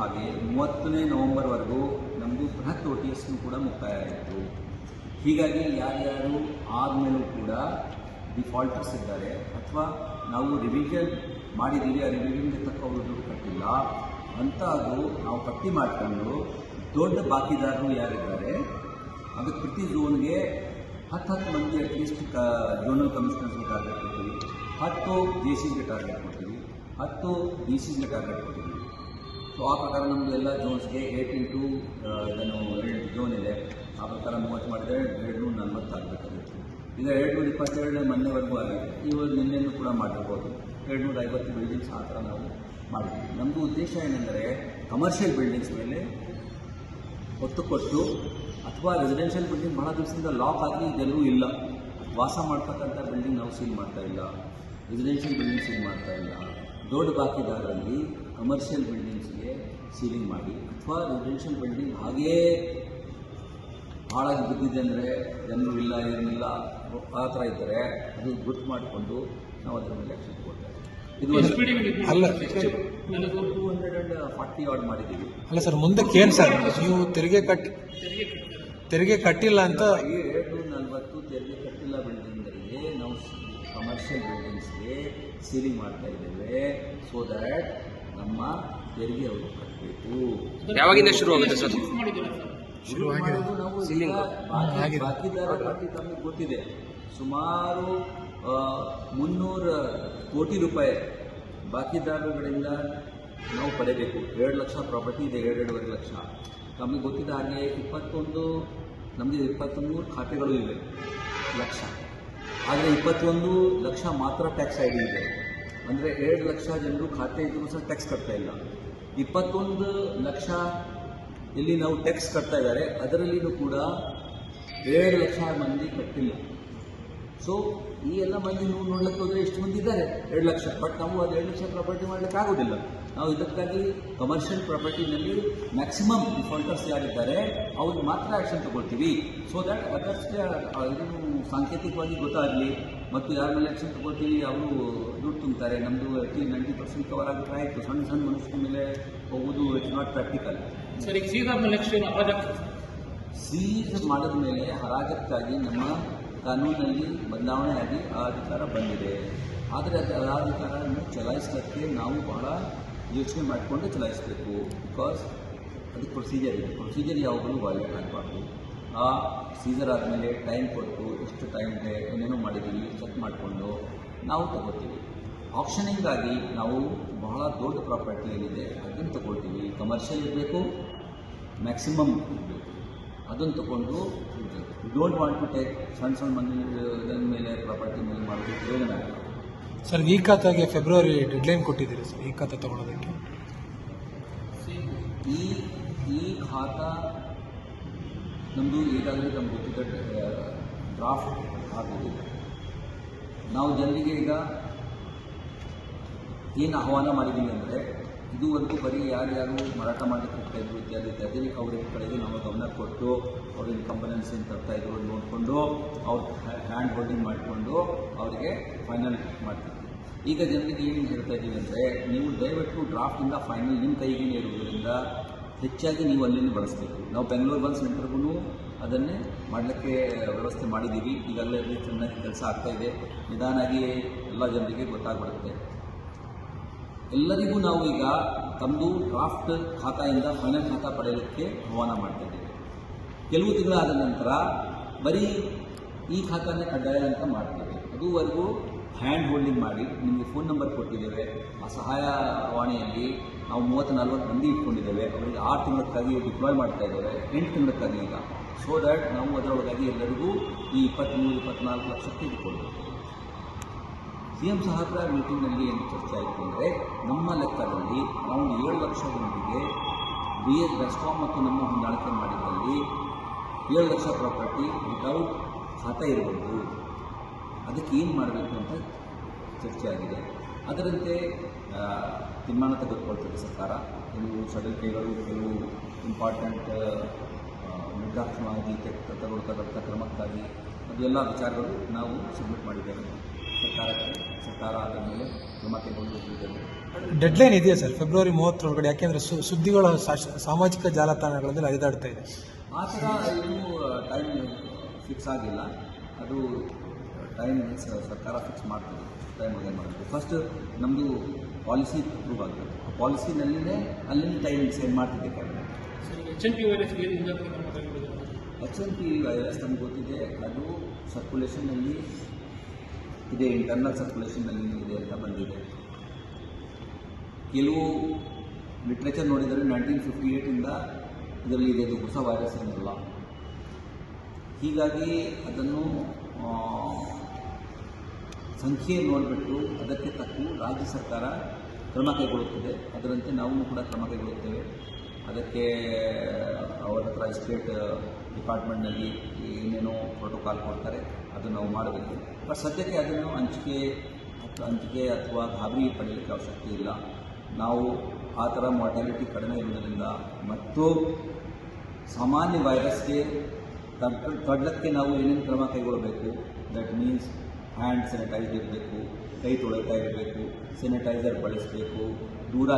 ಹಾಗೆ ಮೂವತ್ತನೇ ನವೆಂಬರ್ವರೆಗೂ ನಮ್ಮದು ಬೃಹತ್ ಒ ಟಿ ಎಸ್ನು ಕೂಡ ಮುಕ್ತಾಯ ಆಯಿತು ಹೀಗಾಗಿ ಯಾರ್ಯಾರು ಆದಮೇಲೂ ಕೂಡ ಡಿಫಾಲ್ಟರ್ಸ್ ಇದ್ದಾರೆ ಅಥವಾ ನಾವು ರಿವಿಷನ್ ಮಾಡಿದ್ದೀವಿ, ಆ ರಿವಿಷನ್ಗೆ ತಕ್ಕ ಅವರು ಕಟ್ಟಿಲ್ಲ ಅಂತ ಅದು ನಾವು ಪಟ್ಟಿ ಮಾಡಿಕೊಂಡು ದೊಡ್ಡ ಬಾಕಿದಾರರು ಯಾರಿದ್ದಾರೆ ಅದು ಪ್ರತಿ ಝೋನ್ಗೆ ಹತ್ತು ಹತ್ತು ಮಂದಿ ಅಟ್ಲೀಸ್ಟ್ ಕ, ಝೋನಲ್ ಕಮಿಷನರ್ಸ್ಗೆ ಟಾರ್ಗೆಟ್ ಕೊಡ್ತೀವಿ, ಹತ್ತು ಜೆ ಸಿಗೆ ಟಾರ್ಗೆಟ್ ಕೊಡ್ತೀವಿ, ಹತ್ತು ಡಿ ಸಿಗೆ ಟಾರ್ಗೆಟ್ ಕೊಡ್ತೀವಿ. ಸೊ ಆ ಪ್ರಕಾರ ನಮ್ಮದು ಎಲ್ಲ ಜೋನ್ಸ್ಗೆ ಏಟ್ ಇಂಟು ಇದನ್ನು ಎರಡು ಜೋನ್ ಇದೆ. ಆ ಪ್ರಕಾರ ಮೂವತ್ತು ಮಾಡಿದರೆ ಎರಡು ನೂರ ನಲ್ವತ್ತು ಆಗಬೇಕಾಗಿತ್ತು. ಈಗ ಎರಡು ನೂರ ಇಪ್ಪತ್ತೆರಡು ಮೊನ್ನೆವರೆಗೂ ಆಗಿದೆ. ಇವಾಗ ನಿನ್ನೆನೂ ಕೂಡ ಮಾಡಿರ್ಬೋದು. ಎರಡು ನೂರ ಐವತ್ತು ಬಿಲ್ಡಿಂಗ್ಸ್ ಆ ಥರ ನಾವು ಮಾಡಿದ್ವಿ ನಮ್ಮದು ಉದ್ದೇಶ ಏನೆಂದರೆ ಕಮರ್ಷಿಯಲ್ ಬಿಲ್ಡಿಂಗ್ಸ್ ಮೇಲೆ ಒತ್ತು ಕೊಟ್ಟು, ಅಥವಾ ರೆಸಿಡೆನ್ಷಿಯಲ್ ಬಿಲ್ಡಿಂಗ್ ಬಹಳ ದಿವಸದಿಂದ ಲಾಕ್ ಆಗಿ ಇದೆಲ್ಲೂ ಇಲ್ಲ. ವಾಸ ಮಾಡ್ತಕ್ಕಂಥ ಬಿಲ್ಡಿಂಗ್ ನಾವು ಸೀಲ್ ಮಾಡ್ತಾ ಇಲ್ಲ. ರೆಸಿಡೆನ್ಷಿಯಲ್ ಬಿಲ್ಡಿಂಗ್ ಸೀಲ್ ಮಾಡ್ತಾ ಇಲ್ಲ. ದೊಡ್ಡ ಬಾಕಿದಾರರಲ್ಲಿ ಕಮರ್ಷಿಯಲ್ ಬಿಲ್ಡಿಂಗ್ಸ್ಗೆ ಸೀಲಿಂಗ್ ಮಾಡಿ ಅಥವಾ ರೆಸಿಡೆನ್ಷಿಯಲ್ ಬಿಲ್ಡಿಂಗ್ ಹಾಗೇ ಹಾಳಾಗಿ ಬಿದ್ದಿದೆ ಅಂದರೆ ಜನರು ಇಲ್ಲ ಏನಿಲ್ಲ ಆ ಥರ ಇದ್ದರೆ ಅದು ಗುರ್ತು ಮಾಡಿಕೊಂಡು ನಾವು ಅದರ ಮೇಲೆ ತಗೊಳ್ತೇವೆ. ಇದು ಅಲ್ಲ two hundred and forty order ಮಾಡಿದ್ದೀವಿ. ಅಲ್ಲ ಸರ್ ಮುಂದಕ್ಕೆ ಏನು ಸರ್ ನೀವು ತೆರಿಗೆ ಕಟ್ಟಿ ತೆರಿಗೆ ಕಟ್ಟಿಲ್ಲ. ಅಂತ ಎರಡು ನಲವತ್ತು ತೆರಿಗೆ ಕಟ್ಟಿಲ್ಲ ಬಿಲ್ಡಿಂಗ್ಗಳಿಗೆ ನಾವು ಕಮರ್ಷಿಯಲ್ ಬಿಲ್ಡಿಂಗ್ಸ್ಗೆ ಸೀಲಿಂಗ್ ಮಾಡ್ತಾ ಇದ್ದೇವೆ ಸೊ ದ್ಯಾಟ್ ನಮ್ಮ ತೆರಿಗೆ ಅವರು ಕಟ್ಟಬೇಕು. ಯಾವಾಗಿಂದ ಶುರು ಆಗುತ್ತೆ ಸರ್? ಶುರು ಆಗಿದೆ ಸೀಲಿಂಗ್ ಆಗಿದೆ. ಬಾಕಿದಾರ ಪಟ್ಟಿ ತಮಗೆ ಗೊತ್ತಿದೆ. ಸುಮಾರು ಮುನ್ನೂರ ಮುನ್ನೂರು ಕೋಟಿ ರೂಪಾಯಿ ಬಾಕಿದಾರರುಗಳಿಂದ ನಾವು ಪಡೆಯಬೇಕು. ಎರಡು ಲಕ್ಷ ಪ್ರಾಪರ್ಟಿ ಇದೆ ಎರಡೆರಡೂವರೆ ಲಕ್ಷ. ತಮಗೆ ಗೊತ್ತಿದ್ದ ಹಾಗೆ ಇಪ್ಪತ್ತೊಂದು ನಮ್ಮದು ಇಪ್ಪತ್ತೊಂದು ಖಾತೆಗಳು ಇವೆ ಲಕ್ಷ. ಆದರೆ ಇಪ್ಪತ್ತೊಂದು ಲಕ್ಷ ಮಾತ್ರ ಟ್ಯಾಕ್ಸ್ ಐ ಡಿ ಇದೆ. ಅಂದರೆ ಎರಡು ಲಕ್ಷ ಜನರು ಖಾತೆ ಇದ್ದರೂ ಸಹ ಟ್ಯಾಕ್ಸ್ ಕಟ್ತಾ ಇಲ್ಲ. ಇಪ್ಪತ್ತೊಂದು ಲಕ್ಷ ಇಲ್ಲಿ ನಾವು ಟ್ಯಾಕ್ಸ್ ಕಟ್ತಾ ಇದ್ದಾರೆ. ಅದರಲ್ಲಿಯೂ ಕೂಡ ಎರಡು ಲಕ್ಷ ಮಂದಿ ಕಟ್ಟಿಲ್ಲ. ಸೊ ಈ ಎಲ್ಲ ಮಂದಿ ನೀವು ನೋಡ್ಲಿಕ್ಕೆ ಹೋದರೆ ಎಷ್ಟು ಮಂದಿ ಇದ್ದಾರೆ? ಎರಡು ಲಕ್ಷ. ಬಟ್ ನಾವು ಅದು ಎರಡು ಲಕ್ಷ ಪ್ರಾಪರ್ಟಿ ಮಾಡಲಿಕ್ಕೆ ಆಗೋದಿಲ್ಲ. ನಾವು ಇದಕ್ಕಾಗಿ ಕಮರ್ಷಿಯಲ್ ಪ್ರಾಪರ್ಟಿನಲ್ಲಿ ಮ್ಯಾಕ್ಸಿಮಮ್ ಡಿಫಾಲ್ಟರ್ಸ್ ಯಾರಿದ್ದಾರೆ, ಅವ್ರಿಗೆ ಮಾತ್ರ ಆ್ಯಕ್ಷನ್ ತಗೊಳ್ತೀವಿ. ಸೊ ದ್ಯಾಟ್ ಅದಷ್ಟೇ ಇದನ್ನು ಸಾಂಕೇತಿಕವಾಗಿ ಗೊತ್ತಾಗಲಿ. ಮತ್ತು ಯಾರು ಮೇಲೆ ಆ್ಯಕ್ಷನ್ ತಗೋತೀವಿ ಅವರು ದುಡ್ಡು ತುಂಬ್ತಾರೆ. ನಮ್ಮದು ಅತಿ ನೈಂಟಿ ಪರ್ಸೆಂಟ್ ಕವರ್ ಆಗಿದ್ರೆ ಆಯಿತು ಸಣ್ಣ ಸಣ್ಣ ಮನುಷ್ಯನ ಮೇಲೆ ಹೋಗೋದು ಇಟ್ಸ್ ನಾಟ್ ಪ್ರಾಕ್ಟಿಕಲ್ ಸರ್ ಈಗ ಸೀದಾದ್ಮೇಲೆ ನೆಕ್ಸ್ಟ್ ಏನು ಸೀಸ್ ಮಾಡಿದ ಮೇಲೆ ಹರಾಜಕ್ಕಾಗಿ ನಮ್ಮ ಕಾನೂನಲ್ಲಿ ಬದಲಾವಣೆ ಆಗಿ ಆ ಅಧಿಕಾರ ಬಂದಿದೆ. ಆದರೆ ಅದು ಆ ಅಧಿಕಾರವನ್ನು ಚಲಾಯಿಸಲಿಕ್ಕೆ ನಾವು ಬಹಳ ಯೋಚನೆ ಮಾಡಿಕೊಂಡು ಚಲಾಯಿಸಬೇಕು. ಬಿಕಾಸ್ ಅದು ಪ್ರೊಸೀಜರ್ ಇದೆ. ಪ್ರೊಸೀಜರ್ ಯಾವಾಗಲೂ ವಾಲ್ಯೂಟ್ ಆಗಬಾರ್ದು. ಆ ಸೀಸರ್ ಆದಮೇಲೆ ಟೈಮ್ ಕೊಟ್ಟು ಎಷ್ಟು ಟೈಮ್ ಇದೆ ಏನೇನೋ ಮಾಡಿದ್ದೀವಿ ಚೆಕ್ ಮಾಡಿಕೊಂಡು ನಾವು ತಗೋತೀವಿ. ಆಪ್ಷನಿಂಗಾಗಿ ನಾವು ಬಹಳ ದೊಡ್ಡ ಪ್ರಾಪರ್ಟಿ ಏನಿದೆ ಅದನ್ನು ತಗೊಳ್ತೀವಿ. ಕಮರ್ಷಿಯಲ್ ಇರಬೇಕು ಮ್ಯಾಕ್ಸಿಮಮ್ ಇರಬೇಕು. ಅದನ್ನು ತಗೊಂಡು ಡೋಂಟ್ ವಾಂಟ್ ಟು ಟೇಕ್ ಸಣ್ಣ ಸಣ್ಣ ಮನೆ ಇದನ್ನ ಮೇಲೆ ಪ್ರಾಪರ್ಟಿ ಮೇಲೆ ಮಾಡೋದು ಪ್ರಯೋಜನ ಆಗಲ್ಲ ಸರ್ ಈ ಖಾತಾಗೆ ಫೆಬ್ರವರಿ ಡೆಡ್ಲೈನ್ ಕೊಟ್ಟಿದ್ದೀರಿ ಸರ್ ಈ ಖಾತೆ ತಗೊಳ್ಳೋದಕ್ಕೆ ಈ ಈ ಖಾತಾ ನಮ್ಮದು ಈಗಾಗಲೇ ನಮ್ಮ ಗೊತ್ತಿದ್ದ ಡ್ರಾಫ್ಟ್ ಆಗೋದು. ನಾವು ಜನರಿಗೆ ಈಗ ಏನು ಆಹ್ವಾನ ಮಾಡಿದ್ದೀವಿ ಅಂದರೆ, ಇದುವರೆಗೂ ಬರೀ ಯಾರ್ಯಾರು ಮಾರಾಟ ಮಾಡಲಿಕ್ಕೆ ಹೋಗ್ತಾ ಇದ್ರು ಇತ್ಯಾದಿ ಇತ್ಯಾದಿ ಅವ್ರ ಕಡೆಗೆ ನಾವು ಗಮನ ಕೊಟ್ಟು ಅವ್ರಿನ ಕಂಪನನ್ಸ್ ಏನು ತರ್ತಾ ಇದ್ರು ನೋಡಿಕೊಂಡು ಅವ್ರ ಹ್ಯಾಂಡ್ ಹೋಲ್ಡಿಂಗ್ ಮಾಡಿಕೊಂಡು ಅವರಿಗೆ ಫೈನಲ್ ಮಾಡ್ತಿದ್ವಿ. ಈಗ ಜನರಿಗೆ ಏನು ಹೇಳ್ತಾ ಇದ್ದೀವಿ ಅಂದರೆ, ನೀವು ದಯವಿಟ್ಟು ಡ್ರಾಫ್ಟಿಂದ ಫೈನಲ್ ನಿಮ್ಮ ಕೈಗೆ ಇರುವುದರಿಂದ ಹೆಚ್ಚಾಗಿ ನೀವು ಅಲ್ಲಿಂದ ಬಳಸ್ತೀವಿ ನಾವು ಬೆಂಗಳೂರು ಬಂದು ಸೆಂಟರ್ಗೂ ಅದನ್ನೇ ಮಾಡಲಿಕ್ಕೆ ವ್ಯವಸ್ಥೆ ಮಾಡಿದ್ದೀವಿ ಈಗಾಗಲೇ ಅಲ್ಲಿ ಚೆನ್ನಾಗಿ ಕೆಲಸ ಆಗ್ತಾ ಇದೆ. ನಿಧಾನಾಗಿ ಎಲ್ಲ ಜನರಿಗೆ ಗೊತ್ತಾಗ್ಬಿಡುತ್ತೆ. ಎಲ್ಲರಿಗೂ ನಾವು ಈಗ ತಮ್ಮದು ಡ್ರಾಫ್ಟ್ ಖಾತಾಯಿಂದ ಹಣ ಖಾತಾ ಪಡೆಯಲಿಕ್ಕೆ ಆಹ್ವಾನ ಮಾಡ್ತಾ ಕೆಲವು ತಿಂಗಳಾದ ನಂತರ ಬರೀ ಈ ಖಾತಾನೇ ಕಡ್ಡಾಯ ಅಂತ ಮಾಡ್ತೀವಿ. ಅದುವರೆಗೂ ಹ್ಯಾಂಡ್ ಹೋಲ್ಡಿಂಗ್ ಮಾಡಿ ನಿಮಗೆ ಫೋನ್ ನಂಬರ್ ಕೊಟ್ಟಿದ್ದೇವೆ. ಆ ಸಹಾಯವಾಣಿಯಲ್ಲಿ ನಾವು ಮೂವತ್ತು ನಲ್ವತ್ತು ಮಂದಿ ಇಟ್ಕೊಂಡಿದ್ದೇವೆ. ಅವರಿಗೆ ಆರು ತಿಂಗಳಕ್ಕಾಗಿ ಡಿಪ್ಲಾಯ್ ಮಾಡ್ತಾ ಇದ್ದೇವೆ. ಎಂಟು ತಿಂಗಳಕ್ಕಾಗಿ ಈಗ. ಸೊ ದ್ಯಾಟ್ ನಾವು ಅದರೊಳಗಾಗಿ ಎಲ್ಲರಿಗೂ ಈ ಇಪ್ಪತ್ತ್ಮೂರು ಇಪ್ಪತ್ನಾಲ್ಕು ಲಕ್ಷಕ್ಕೆ ಇಟ್ಕೊಳ್ಬೇಕು ಸಿ ಎಂ ಸಹಕಾರ ಮೀಟಿಂಗ್ನಲ್ಲಿ ಏನು ಚರ್ಚೆ ಆಯಿತು ಅಂದರೆ ನಮ್ಮ ಲೆಕ್ಕದಲ್ಲಿ ನಾವು ಏಳು ಲಕ್ಷ ಜನರಿಗೆ ಬಿ ಎಸ್ ಬೆಸ್ಕಾಮ್ ಮತ್ತು ನಮ್ಮ ಹೊಂದಾಣಿಕೆ ಮಾಡಿದ್ದಲ್ಲಿ ಏಳು ಲಕ್ಷ ಪ್ರಾಪರ್ಟಿ ವಿತೌಟ್ ಖಾತೆ ಇರಬಹುದು. ಅದಕ್ಕೆ ಏನು ಮಾಡಬೇಕು ಅಂತ ಚರ್ಚೆ ಆಗಿದೆ. ಅದರಂತೆ ತೀರ್ಮಾನ ತೆಗೆದುಕೊಳ್ತದೆ ಸರ್ಕಾರ. ಕೆಲವು ಸಡಿಲಿಕೆಗಳು ಕೆಲವು ಇಂಪಾರ್ಟೆಂಟ್ ನಿರ್ದಾಕ್ಷಣವಾಗಿ ತೆಗೆದುಕೊಳ್ತಕ್ಕಂಥ ಕ್ರಮಕ್ಕಾಗಿ ಅದು ಎಲ್ಲ ವಿಚಾರಗಳು ನಾವು ಸಬ್ಮಿಟ್ ಮಾಡಿದ್ದೇವೆ. ಸರ್ಕಾರಕ್ಕೆ ಸರ್ಕಾರ ಅದರ ಮೇಲೆ ಕ್ರಮ ತೆಗೆದುಕೊಂಡಿದ್ದೇವೆ ಡೆಡ್ಲೈನ್ ಇದೆಯಾ ಸರ್? ಫೆಬ್ರವರಿ ಮೂವತ್ತರೊಳಗಡೆ ಯಾಕೆಂದರೆ ಸು- ಸುದ್ದಿಗಳು ಸಾಮಾಜಿಕ ಜಾಲತಾಣಗಳಲ್ಲಿ ಹರಿದಾಡ್ತಾ ಇದೆ. ಆ ಥರ ಇನ್ನೂ ಟೈಮ್ ಫಿಕ್ಸ್ ಆಗಿಲ್ಲ. ಅದು ಟೈಮ್ ಸರ್ಕಾರ ಫಿಕ್ಸ್ ಮಾಡ್ತದೆ. ಟೈಮ್ ಅದೇ ಮಾಡಬೇಕು ಫಸ್ಟ್ ನಮ್ಮದು ಪಾಲಿಸಿ ಪ್ರೂವ್ ಆಗಬೇಕು ಆ ಪಾಲಿಸಿನಲ್ಲಿನೇ ಅಲ್ಲಿನ ಟೈಮ್ ಡಿಸೈಡ್ ಮಾಡ್ತಿದ್ದೆ cabinet H N P virus H N P virus ನಮ್ಗೆ ಗೊತ್ತಿದೆ ಅದು ಸರ್ಕ್ಯುಲೇಷನ್ನಲ್ಲಿ ಇದೆ ಇಂಟರ್ನಲ್ ಸರ್ಕ್ಯುಲೇಷನ್ನಲ್ಲಿ ಇದೆ ಅಂತ ಬಂದಿದೆ. ಕೆಲವು ಲಿಟ್ರೇಚರ್ ನೋಡಿದರೆ ನೈನ್ಟೀನ್ ಫಿಫ್ಟಿ ಏಟಿಂದ ಇದರಲ್ಲಿ ಇದೆ ಇದು ಹೊಸ ವೈರಸ್ ಏನಿಲ್ಲ. ಹೀಗಾಗಿ ಅದನ್ನು ಸಂಖ್ಯೆ ನೋಡಿಬಿಟ್ಟು ಅದಕ್ಕೆ ತಕ್ಕ ರಾಜ್ಯ ಸರ್ಕಾರ ಕ್ರಮ ಕೈಗೊಳ್ಳುತ್ತದೆ. ಅದರಂತೆ ನಾವು ಕೂಡ ಕ್ರಮ ಕೈಗೊಳ್ಳುತ್ತೇವೆ. ಅದಕ್ಕೆ ಅವರ ಹತ್ರ ಸ್ಟೇಟ್ ಡಿಪಾರ್ಟ್ಮೆಂಟ್ನಲ್ಲಿ ಏನೇನೋ ಪ್ರೋಟೋಕಾಲ್ ಕೊಡ್ತಾರೆ ಅದನ್ನು ನಾವು ಮಾಡಬೇಕು. ಬಟ್ ಸದ್ಯಕ್ಕೆ ಅದನ್ನು ಹಂಚಿಕೆ ಹಂಚಿಕೆ ಅಥವಾ ಗಾಬರಿ ಪಡೆಯಲಿಕ್ಕೆ ಅವಶ್ಯಕತೆ ಇಲ್ಲ. ನಾವು ಆ ಥರ ಮಾರ್ಟಾಲಿಟಿ ಕಡಿಮೆ ಇರುವುದರಿಂದ ಮತ್ತು ಸಾಮಾನ್ಯ ವೈರಸ್ಗೆ ತಡ್ ತಡ್ಲಕ್ಕೆ ನಾವು ಏನೇನು ಕ್ರಮ ಕೈಗೊಳ್ಳಬೇಕು ದಟ್ ಮೀನ್ಸ್ ಹ್ಯಾಂಡ್ ಸ್ಯಾನಿಟೈಸ್ ಇರಬೇಕು ಕೈ ತೊಳಿತಾ ಇರಬೇಕು ಸ್ಯಾನಿಟೈಸರ್ ಬಳಸಬೇಕು ದೂರ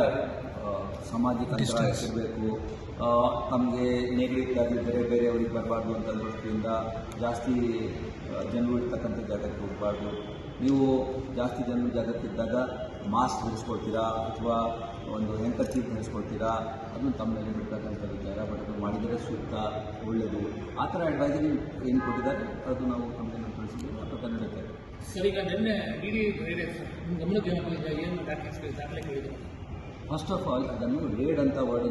ಸಾಮಾಜಿಕ ಅಂತರ. ಇರಬೇಕು. ತಮಗೆ ನೆಗಡಿ ಇತ್ಯಾದಿ ಬೇರೆ ಬೇರೆಯವರಿಗೆ ಬರಬಾರ್ದು ಅಂತ ದೃಷ್ಟಿಯಿಂದ ಜಾಸ್ತಿ ಜನರು ಇರ್ತಕ್ಕಂಥ ಜಾಗಕ್ಕೆ ಹೋಗಬಾರ್ದು. ನೀವು ಜಾಸ್ತಿ ಜನರು ಜಾಗಕ್ಕಿದ್ದಾಗ ಮಾಸ್ಕ್ ಧರಿಸ್ಕೊಳ್ತೀರಾ ಅಥವಾ ಒಂದು ಹೆಂಕರ್ ಚೀಪ್ ಧರಿಸ್ಕೊಳ್ತೀರಾ? ಅದನ್ನು ತಮ್ಮಲ್ಲಿ ಬಿಡ್ತಕ್ಕಂಥ ವಿಚಾರ ಬಟ್ ಅದು ಮಾಡಿದರೆ ಸೂಕ್ತ ಒಳ್ಳೆಯದು. ಆ ಥರ ಅಡ್ವೈಸರಿ ಏನು ಕೊಟ್ಟಿದ್ದಾರೆ? ಅದು ನಾವು ಕಂಪ್ಲೇಂಟ್ ಕಳಿಸಿದ್ದೀವಿ ಅಥವಾ ಕನ್ನಡ ನಡೀತಾ ಇದೆ ಸರ್ ಈಗ ನಿನ್ನೆ ಡಿ ಡಿ ವೈರಸ್ ನಿಮ್ಮ ಗಮನಕ್ಕೆ ಏನು ದಾಖಲೆ ಕೇಳಿದ್ರು ಫಸ್ಟ್ ಆಫ್ ಆಲ್ ಅದನ್ನು ರೇಡ್ ಅಂತ ವರ್ಡ್